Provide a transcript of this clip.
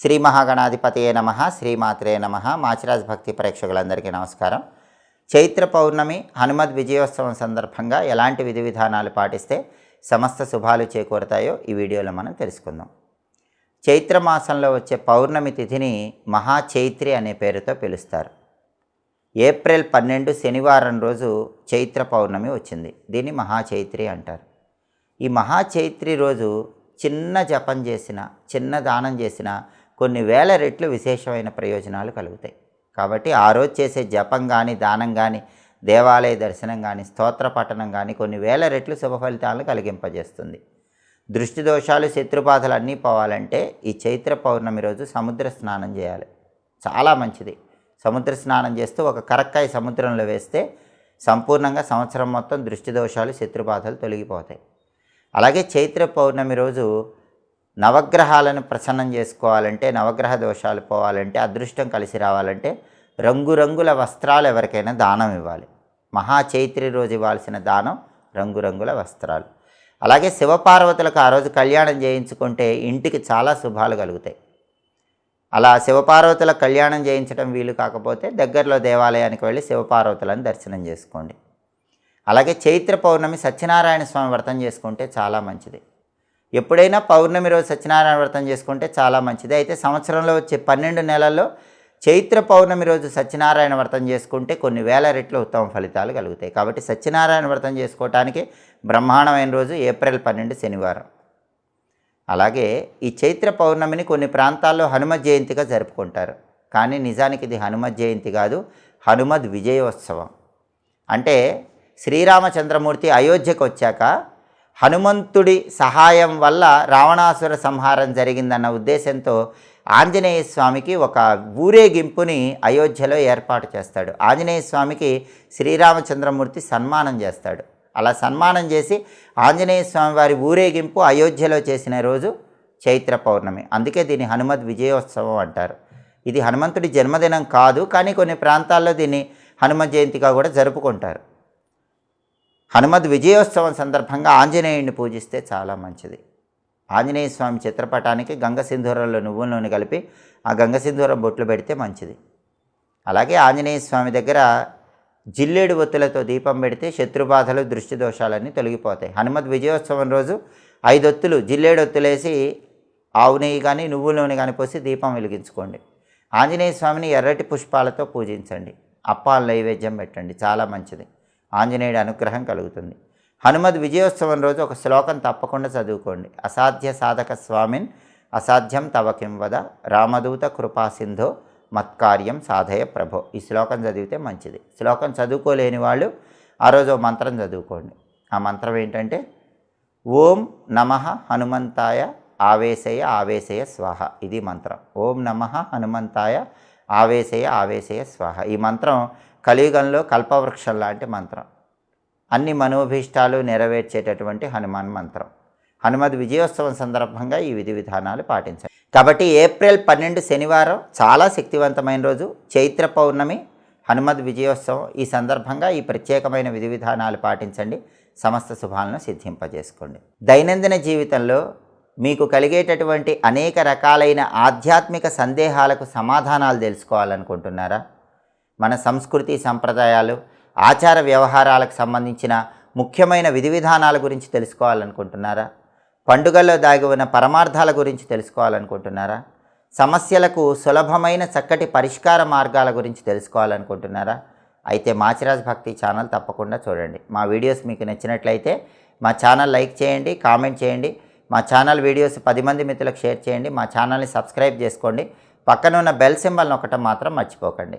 శ్రీ మహాగణాధిపతియే నమ శ్రీమాత్రే నమ. మాచిరాజ్ భక్తి ప్రేక్షకులందరికీ నమస్కారం. చైత్ర పౌర్ణమి హనుమద్ విజయోత్సవం సందర్భంగా ఎలాంటి విధి విధానాలు పాటిస్తే సమస్త శుభాలు చేకూరుతాయో ఈ వీడియోలో మనం తెలుసుకుందాం. చైత్ర మాసంలో వచ్చే పౌర్ణమి తిథిని మహాచైత్రి అనే పేరుతో పిలుస్తారు. ఏప్రిల్ పన్నెండు శనివారం రోజు చైత్ర పౌర్ణమి వచ్చింది. దీన్ని మహాచైత్రి అంటారు. ఈ మహాచైత్రి రోజు చిన్న జపం చేసిన చిన్న దానం చేసిన కొన్ని వేల రెట్లు విశేషమైన ప్రయోజనాలు కలుగుతాయి. కాబట్టి ఆ రోజు చేసే జపం కానీ దానం కానీ దేవాలయ దర్శనం కానీ స్తోత్ర పఠనం కానీ కొన్ని వేల రెట్లు శుభ ఫలితాలను కలిగింపజేస్తుంది. దృష్టి దోషాలు శత్రుబాధలు అన్నీ పోవాలంటే ఈ చైత్ర పౌర్ణమి రోజు సముద్ర స్నానం చేయాలి. చాలా మంచిది. సముద్ర స్నానం చేస్తూ ఒక కరక్కాయ సముద్రంలో వేస్తే సంపూర్ణంగా సంవత్సరం మొత్తం దృష్టి దోషాలు శత్రుబాధలు తొలగిపోతాయి. అలాగే చైత్ర పౌర్ణమి రోజు నవగ్రహాలను ప్రసన్నం చేసుకోవాలంటే నవగ్రహ దోషాలు పోవాలంటే అదృష్టం కలిసి రావాలంటే రంగురంగుల వస్త్రాలు ఎవరికైనా దానం ఇవ్వాలి. మహాచైత్రి రోజు ఇవ్వాల్సిన దానం రంగురంగుల వస్త్రాలు. అలాగే శివపార్వతులకు ఆ రోజు కళ్యాణం చేయించుకుంటే ఇంటికి చాలా శుభాలు కలుగుతాయి. అలా శివపార్వతుల కళ్యాణం చేయించడం వీలు కాకపోతే దగ్గరలో దేవాలయానికి వెళ్ళి శివపార్వతులను దర్శనం చేసుకోండి. అలాగే చైత్ర పౌర్ణమి సత్యనారాయణ స్వామి వ్రతం చేసుకుంటే చాలా మంచిది. ఎప్పుడైనా పౌర్ణమి రోజు సత్యనారాయణ వ్రతం చేసుకుంటే చాలా మంచిది. అయితే సంవత్సరంలో వచ్చే పన్నెండు నెలల్లో చైత్ర పౌర్ణమి రోజు సత్యనారాయణ వ్రతం చేసుకుంటే కొన్ని వేల రెట్లు ఉత్తమ ఫలితాలు కలుగుతాయి. కాబట్టి సత్యనారాయణ వ్రతం చేసుకోవటానికి బ్రహ్మాండమైన రోజు ఏప్రిల్ పన్నెండు శనివారం. అలాగే ఈ చైత్ర పౌర్ణమిని కొన్ని ప్రాంతాల్లో హనుమ జయంతిగా జరుపుకుంటారు. కానీ నిజానికి ఇది హనుమ జయంతి కాదు హనుమద్ విజయోత్సవం. అంటే శ్రీరామచంద్రమూర్తి అయోధ్యకు వచ్చాక హనుమంతుడి సహాయం వల్ల రావణాసుర సంహారం జరిగిందన్న ఉద్దేశంతో ఆంజనేయ స్వామికి ఒక ఊరేగింపుని అయోధ్యలో ఏర్పాటు చేస్తాడు. ఆంజనేయ స్వామికి శ్రీరామచంద్రమూర్తి సన్మానం చేస్తాడు. అలా సన్మానం చేసి ఆంజనేయ స్వామి వారి ఊరేగింపు అయోధ్యలో చేసిన రోజు చైత్ర పౌర్ణమి. అందుకే దీన్ని హనుమద్ విజయోత్సవం అంటారు. ఇది హనుమంతుడి జన్మదినం కాదు కానీ కొన్ని ప్రాంతాల్లో దీన్ని హనుమ జయంతిగా కూడా జరుపుకుంటారు. హనుమద్ విజయోత్సవం సందర్భంగా ఆంజనేయుడిని పూజిస్తే చాలా మంచిది. ఆంజనేయ స్వామి చిత్రపటానికి గంగ సింధూరంలో నువ్వుల నూనె కలిపి ఆ గంగ సింధూరం బొట్లు పెడితే మంచిది. అలాగే ఆంజనేయ స్వామి దగ్గర జిల్లేడు ఒత్తులతో దీపం పెడితే శత్రుబాధలు దృష్టి దోషాలన్నీ తొలగిపోతాయి. హనుమద్ విజయోత్సవం రోజు ఐదొత్తులు జిల్లేడు ఒత్తులేసి ఆవు నెయ్యి కానీ నువ్వుల నూనె కానీ పోసి దీపం వెలిగించుకోండి. ఆంజనేయ స్వామిని ఎర్రటి పుష్పాలతో పూజించండి. అప్పాల నైవేద్యం పెట్టండి. చాలా మంచిది. ఆంజనేయుడి అనుగ్రహం కలుగుతుంది. హనుమద్ విజయోత్సవం రోజు ఒక శ్లోకం తప్పకుండా చదువుకోండి. అసాధ్య సాధక స్వామిన్ అసాధ్యం తవకిం వద రామదూత కృపాసింధో మత్కార్యం సాధయ ప్రభో. ఈ శ్లోకం చదివితే మంచిది. శ్లోకం చదువుకోలేని వాళ్ళు ఆ రోజు మంత్రం చదువుకోండి. ఆ మంత్రం ఏంటంటే ఓం నమ హనుమంతాయ ఆవేశయ ఆవేశయ స్వాహ. ఇది మంత్రం. ఓం నమ హనుమంతాయ ఆవేశయ ఆవేశయ స్వాహ. ఈ మంత్రం కలియుగంలో కల్పవృక్షం లాంటి మంత్రం. అన్ని మనోభీష్టాలు నెరవేర్చేటటువంటి హనుమాన్ మంత్రం. హనుమద్ విజయోత్సవం సందర్భంగా ఈ విధి విధానాలు పాటించాలి కాబట్టి ఏప్రిల్ పన్నెండు శనివారం చాలా శక్తివంతమైన రోజు. చైత్ర పౌర్ణమి హనుమద్ విజయోత్సవం ఈ సందర్భంగా ఈ ప్రత్యేకమైన విధి విధానాలు పాటించండి. సమస్త శుభాలను సిద్ధింపజేసుకోండి. దైనందిన జీవితంలో మీకు కలిగేటటువంటి అనేక రకాలైన ఆధ్యాత్మిక సందేహాలకు సమాధానాలు తెలుసుకోవాలనుకుంటున్నారా? మన సంస్కృతి సంప్రదాయాలు ఆచార వ్యవహారాలకు సంబంధించిన ముఖ్యమైన విధి విధానాల గురించి తెలుసుకోవాలనుకుంటున్నారా? పండుగల్లో దాగి ఉన్న పరమార్థాల గురించి తెలుసుకోవాలనుకుంటున్నారా? సమస్యలకు సులభమైన చక్కటి పరిష్కార మార్గాల గురించి తెలుసుకోవాలనుకుంటున్నారా? అయితే మాచిరాజ్ భక్తి ఛానల్ తప్పకుండా చూడండి. మా వీడియోస్ మీకు నచ్చినట్లయితే మా ఛానల్ లైక్ చేయండి కామెంట్ చేయండి. మా ఛానల్ వీడియోస్ పది మంది మిత్రులకు షేర్ చేయండి. మా ఛానల్ని సబ్స్క్రైబ్ చేసుకోండి. పక్కన ఉన్న బెల్ సింబల్ నొక్కటం మాత్రం మర్చిపోకండి.